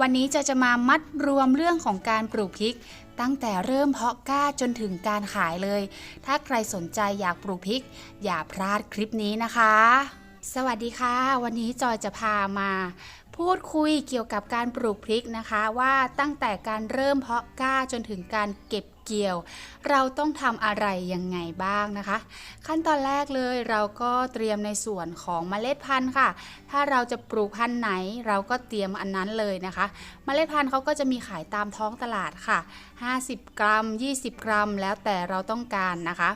วันนี้จะจะมามัดรวมเรื่องของการปลูกพริก ตั้งแต่เริ่มเพาะกล้าจนถึงการขายเลย ถ้าใครสนใจอยากปลูกพริก อย่าพลาดคลิปนี้นะคะ สวัสดีค่ะ วันนี้จอยจะพามาพูดคุยเกี่ยวกับการปลูกพริกนะคะ ว่าตั้งแต่การเริ่มเพาะกล้าจนถึงการเก็บ เกี่ยว เราต้องทำอะไรยังไงบ้างนะคะ ขั้นตอนแรกเลยเราก็เตรียมในส่วนของเมล็ดพันธุ์ค่ะ ถ้าเราจะปลูกพันธุ์ไหน เราก็เตรียมอันนั้นเลยนะคะเมล็ดพันธุ์เขาก็จะมีขายตามท้องตลาดค่ะ 50 กรัม 20 กรัม แล้วแต่เราต้องการนะคะ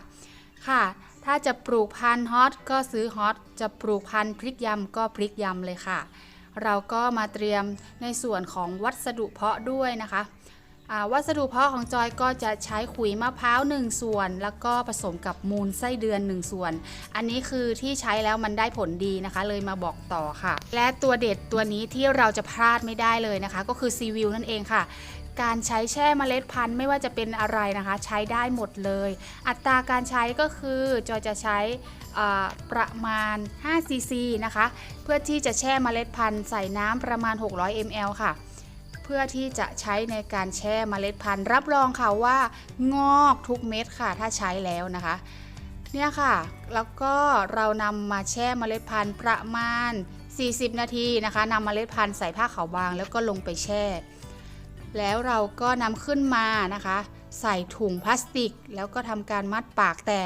ค่ะถ้าจะปลูกพันธุ์ฮอตก็ซื้อฮอตจะปลูกพันธุ์พริกยำก็พริกยำเลยค่ะ เราก็มาเตรียมในส่วนของวัสดุเพาะด้วยนะคะ วัสดุเพาะของจอยก็จะใช้ขุยมะพร้าว1ส่วน แล้วก็ผสมกับมูลไส้เดือน 1 ส่วน อันนี้คือที่ใช้แล้วมันได้ผลดีนะคะ เลยมาบอกต่อค่ะ และตัวเด็ดตัวนี้ที่เราจะพลาดไม่ได้เลยนะคะ ก็คือซีวิวนั่นเองค่ะการใช้แช่เมล็ดพันธุ์ไม่ว่าจะเป็นอะไรนะคะ ใช้ได้หมดเลย อัตราการใช้ก็คือจอยจะใช้ประมาณ 5 ซีซีนะคะ เพื่อที่จะแช่เมล็ดพันธุ์ใส่น้ำประมาณ 600 ml ค่ะ เพื่อที่จะใช้ในการแช่เมล็ดพันธุ์ รับรองค่ะว่างอกทุกเม็ดค่ะ ถ้าใช้แล้วนะคะ เนี่ยค่ะ แล้วก็เรานำมาแช่เมล็ดพันธุ์ประมาณ 40 นาทีนะคะนำเมล็ดพันธุ์ใส่ผ้าขาวบาง แล้วก็ลงไปแช่ แล้วเราก็นำขึ้นมานะคะ ใส่ถุงพลาสติก แล้วก็ทำการมัดปากแต่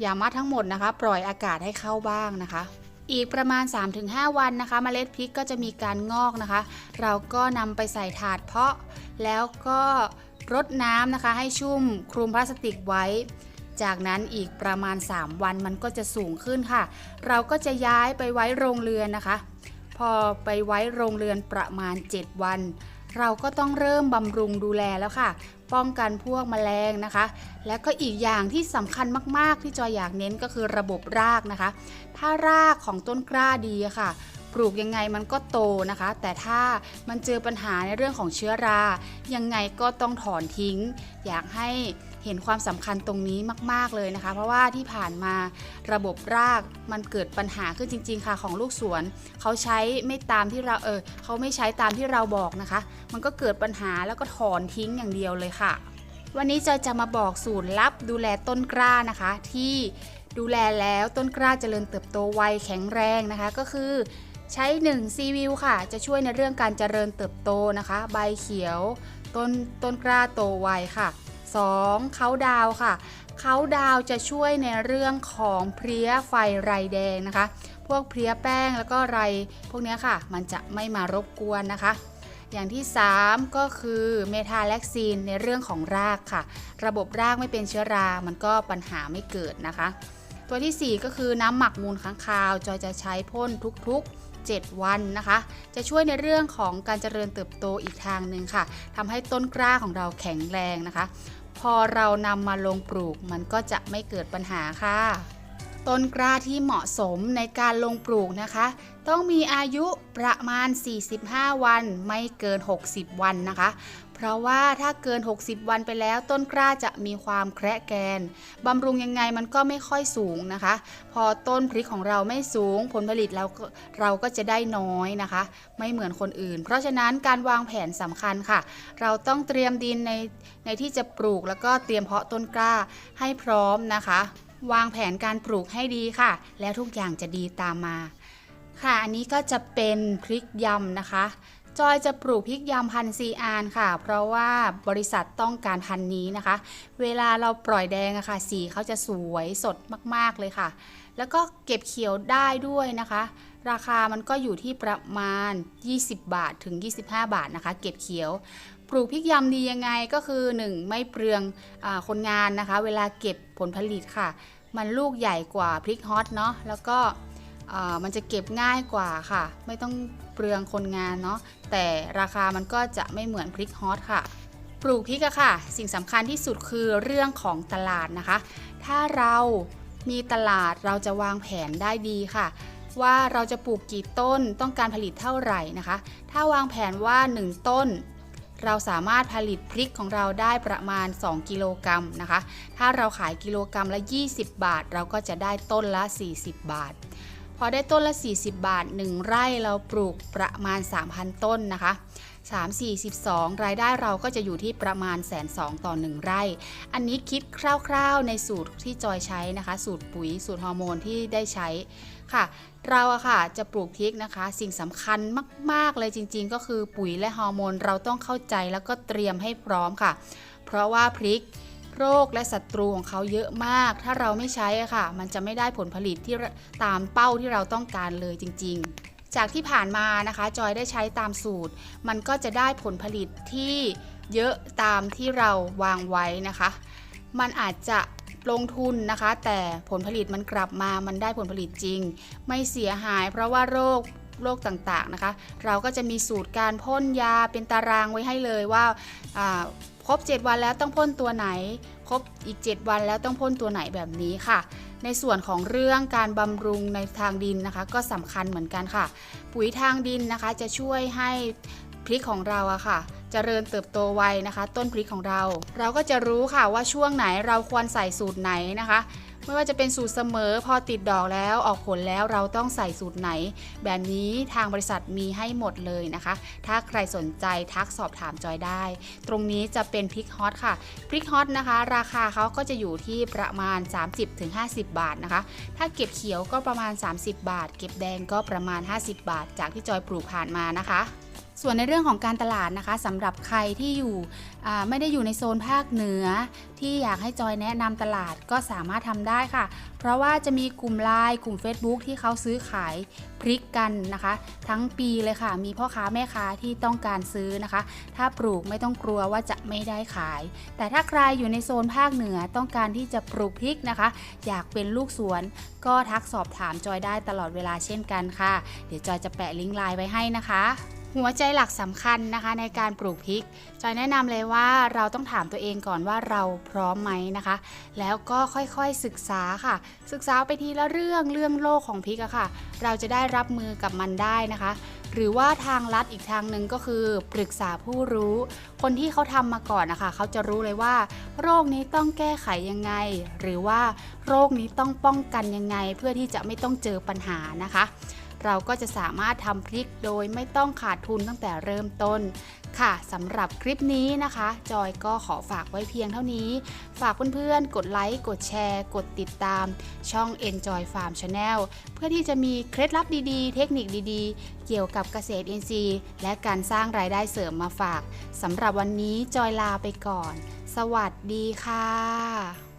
อย่ามัดทั้งหมดนะคะ ปล่อยอากาศให้เข้าบ้างนะคะ อีกประมาณ 3-5 วันนะคะเมล็ดพริกก็จะมีการงอกนะคะ เราก็นำไปใส่ถาดเพาะ แล้วก็รดน้ำนะคะ ให้ชุ่มคลุมพลาสติกไว้ จากนั้นอีกประมาณ 3 วันมันก็จะสูงขึ้นค่ะ เราก็จะย้ายไปไว้โรงเรือนนะคะ พอไปไว้โรงเรือนประมาณ 7 วัน เราก็ต้องเริ่มบำรุงดูแลแล้วค่ะ ป้องกันพวกแมลงนะคะ และก็อีกอย่างที่สำคัญมากๆที่จอยอยากเน้นก็คือระบบรากนะคะ ถ้ารากของต้นกล้าดีค่ะ ปลูกยังไงมันก็โตนะคะ แต่ถ้ามันเจอปัญหาในเรื่องของเชื้อรา ยังไงก็ต้องถอนทิ้ง อยากให้เห็นความสำคัญตรงนี้มาก ๆ เลยนะคะ เพราะว่าที่ผ่านมาระบบรากมันเกิดปัญหาขึ้นจริง ๆ ค่ะของลูกสวน เขาใช้ไม่ตามที่เราเออเขาไม่ใช้ตามที่เราบอกนะคะ มันก็เกิดปัญหาแล้วก็ถอนทิ้งอย่างเดียวเลยค่ะ วันนี้จอยจะมาบอกสูตรลับดูแลต้นกล้านะคะ ที่ดูแลแล้วต้นกล้าเจริญเติบโตไวแข็งแรงนะคะ ก็คือ ใช้ 1 ซีวิวค่ะ จะช่วยในเรื่องการเจริญเติบโตนะคะ ใบเขียวต้นต้นกล้าโตไวค่ะ 2. เขาดาวค่ะ เขาดาวจะช่วยในเรื่องของเพลี้ยไฟไรแดงนะคะ พวกเพลี้ยแป้งแล้วก็ไรพวกนี้ค่ะ มันจะไม่มารบกวนนะคะ อย่างที่ 3 ก็คือเมทาแล็กซีนในเรื่องของรากค่ะ ระบบรากไม่เป็นเชื้อรา มันก็ปัญหาไม่เกิดนะคะ ตัวทีสี่4 ก็คือน้ำหมักมูลค้างคาว จอยจะใช้พ่นทุกๆ 7 วันนะคะ จะช่วยในเรื่องของการเจริญเติบโตอีกทางหนึ่งค่ะทำให้ต้นกล้าของเราแข็งแรงนะคะ พอเรานำมาลงปลูกมันก็จะไม่เกิดปัญหาค่ะ ต้นกล้าที่เหมาะสมในการลงปลูกนะคะ ต้องมีอายุประมาณ 45 วันไม่เกิน 60 วันนะคะ เพราะว่าถ้าเกิน 60 วันไปแล้ว ต้นกล้าจะมีความแคระแกนบำรุงยังไงมันก็ไม่ค่อยสูงนะคะ พอต้นพริกของเราไม่สูง ผลผลิตเราก็เราก็จะได้น้อยนะคะ ไม่เหมือนคนอื่น เพราะฉะนั้นการวางแผนสำคัญค่ะ เราต้องเตรียมดินในในที่จะปลูกแล้วก็เตรียมเพาะต้นกล้าให้พร้อมนะคะ วางแผนการปลูกให้ดีค่ะ แล้วทุกอย่างจะดีตามมา ค่ะอันนี้ก็จะเป็นพริกยำนะคะ จอยจะปลูกพริกยำพันธุ์ซีอานค่ะ เพราะว่าบริษัทต้องการพันธุ์นี้นะคะ เวลาเราปล่อยแดงอะค่ะ สีเขาจะสวยสดมากๆเลยค่ะ แล้วก็เก็บเขียวได้ด้วยนะคะ ราคามันก็อยู่ที่ประมาณ 20 บาทถึง 25 บาทนะคะ เก็บเขียว ปลูกพริกยำดียังไงก็คือ 1 ไม่เปลืองอคนงานนะคะ เวลาเก็บผลผลิตค่ะ มันลูกใหญ่กว่าพริกฮอตเนาะแล้วก็มันจะเก็บง่ายกว่าค่ะ ไม่ต้องเปลืองคนงานเนาะแต่ราคามันก็จะไม่เหมือนพริกฮอตค่ะ ปลูกพริกอะค่ะ สิ่งสำคัญที่สุดคือเรื่องของตลาดนะคะ ถ้าเรา มีตลาดเราจะวางแผนได้ดีค่ะ ว่าเราจะปลูกกี่ต้นต้องการผลิตเท่าไหร่นะคะ ถ้าวางแผนว่า 1 ต้น เราสามารถผลิตพริกของเราได้ประมาณ 2 กิโลกรัมนะคะ ถ้าเราขายกิโลกรัมละ 20 บาท เราก็จะได้ต้นละ 40 บาท พอได้ต้นละ 40 บาท 1 ไร่เราปลูกประมาณ 3,000 ต้นนะคะ 3 4 12 รายได้เราก็จะอยู่ที่ประมาณแสนสองต่อ 1 ไร่ อันนี้คิดคร่าวๆในสูตรที่จอยใช้นะคะ สูตรปุ๋ยสูตรฮอร์โมนที่ได้ใช้ค่ะ เราอะค่ะจะปลูกพริกนะคะ สิ่งสำคัญมากๆเลยจริง ๆ ก็คือปุ๋ยและฮอร์โมนเราต้องเข้าใจแล้วก็เตรียมให้พร้อมค่ะ เพราะว่าพริกโรคและศัตรูของเขาเยอะมาก ถ้าเราไม่ใช้ค่ะ มันจะไม่ได้ผลผลิตที่ตามเป้าที่เราต้องการเลยจริง ๆ จากที่ผ่านมานะคะจอยได้ใช้ตามสูตร มันก็จะได้ผลผลิตที่เยอะตามที่เราวางไว้นะคะ มันอาจจะลงทุนนะคะ แต่ผลผลิตมันกลับมามันได้ผลผลิตจริง ไม่เสียหาย เพราะว่าโรคโรคต่างๆนะคะ เราก็จะมีสูตรการพ่นยาเป็นตารางไว้ให้เลยว่าครบ 7 วันแล้วต้องพ่นตัวไหน รบอีก 7 วันแล้วต้องพ่นตัวไหนแบบนี้ค่ะ ในส่วนของเรื่องการบำรุงในทางดินนะคะ ก็สำคัญเหมือนกันค่ะ ปุ๋ยทางดินนะคะ จะช่วยให้พริกของเราอะค่ะเจริญเติบโตไวนะคะ ต้นพริกของเรา เราก็จะรู้ค่ะว่าช่วงไหนเราควรใส่สูตรไหนนะคะ ไม่ว่าจะเป็นสูตรเสมอพอติดดอกแล้วออกผลแล้วเราต้องใส่สูตรไหน แบบนี้ทางบริษัทมีให้หมดเลยนะคะ ถ้าใครสนใจทักสอบถามจอยได้ ตรงนี้จะเป็นพริกฮอตค่ะ พริกฮอตนะคะ ราคาเขาก็จะอยู่ที่ประมาณ 30-50 บาทนะคะ ถ้าเก็บเขียวก็ประมาณ 30 บาท เก็บแดงก็ประมาณ 50 บาท จากที่จอยปลูกผ่านมานะคะ ส่วนในเรื่องของการตลาดนะคะสำหรับใครที่อยู่ไม่ได้อยู่ในโซนภาคเหนือ ที่อยากให้จอยแนะนำตลาดก็สามารถทำได้ค่ะ เพราะว่าจะมีกลุ่มไลน์กลุ่ม Facebook ที่เขาซื้อขายพริกกันนะคะ ทั้งปีเลยค่ะ มีพ่อค้าแม่ค้าที่ต้องการซื้อนะคะ ถ้าปลูกไม่ต้องกลัวว่าจะไม่ได้ขาย แต่ถ้าใครอยู่ในโซนภาคเหนือต้องการที่จะปลูกพริกนะคะ อยากเป็นลูกสวนก็ทักสอบถามจอยได้ตลอดเวลาเช่นกันค่ะ เดี๋ยวจอยจะแปะลิงก์ไลน์ไว้ให้นะคะ หัวใจหลักสำคัญนะคะในการปลูกพริกจอยแนะนำเลยว่าเราต้องถามตัวเองก่อนว่าเราพร้อมไหมนะคะ แล้วก็ค่อยๆศึกษาค่ะ ศึกษาไปทีละเรื่องเรื่องโลกของพริกอะค่ะ เราจะได้รับมือกับมันได้นะคะ หรือว่าทางลัดอีกทางหนึ่งก็คือปรึกษาผู้รู้ คนที่เขาทำมาก่อนนะคะ เขาจะรู้เลยว่า โรคนี้ต้องแก้ไขยังไง หรือว่าโรคนี้ต้องป้องกันยังไง เพื่อที่จะไม่ต้องเจอปัญหานะคะ เราก็จะสามารถทำพริกโดยไม่ต้องขาดทุนตั้งแต่เริ่มต้น ค่ะสำหรับคลิปนี้นะคะ จอยก็ขอฝากไว้เพียงเท่านี้ ฝากเพื่อนๆ กดไลค์ กดแชร์ กดติดตาม ช่อง Enjoy Farm Channel เพื่อที่จะมีเคล็ดลับดีๆ เทคนิคดีๆ เกี่ยวกับเกษตรอินทรีย์และการสร้างรายได้เสริมมาฝากสำหรับวันนี้จอยลาไปก่อน สวัสดีค่ะ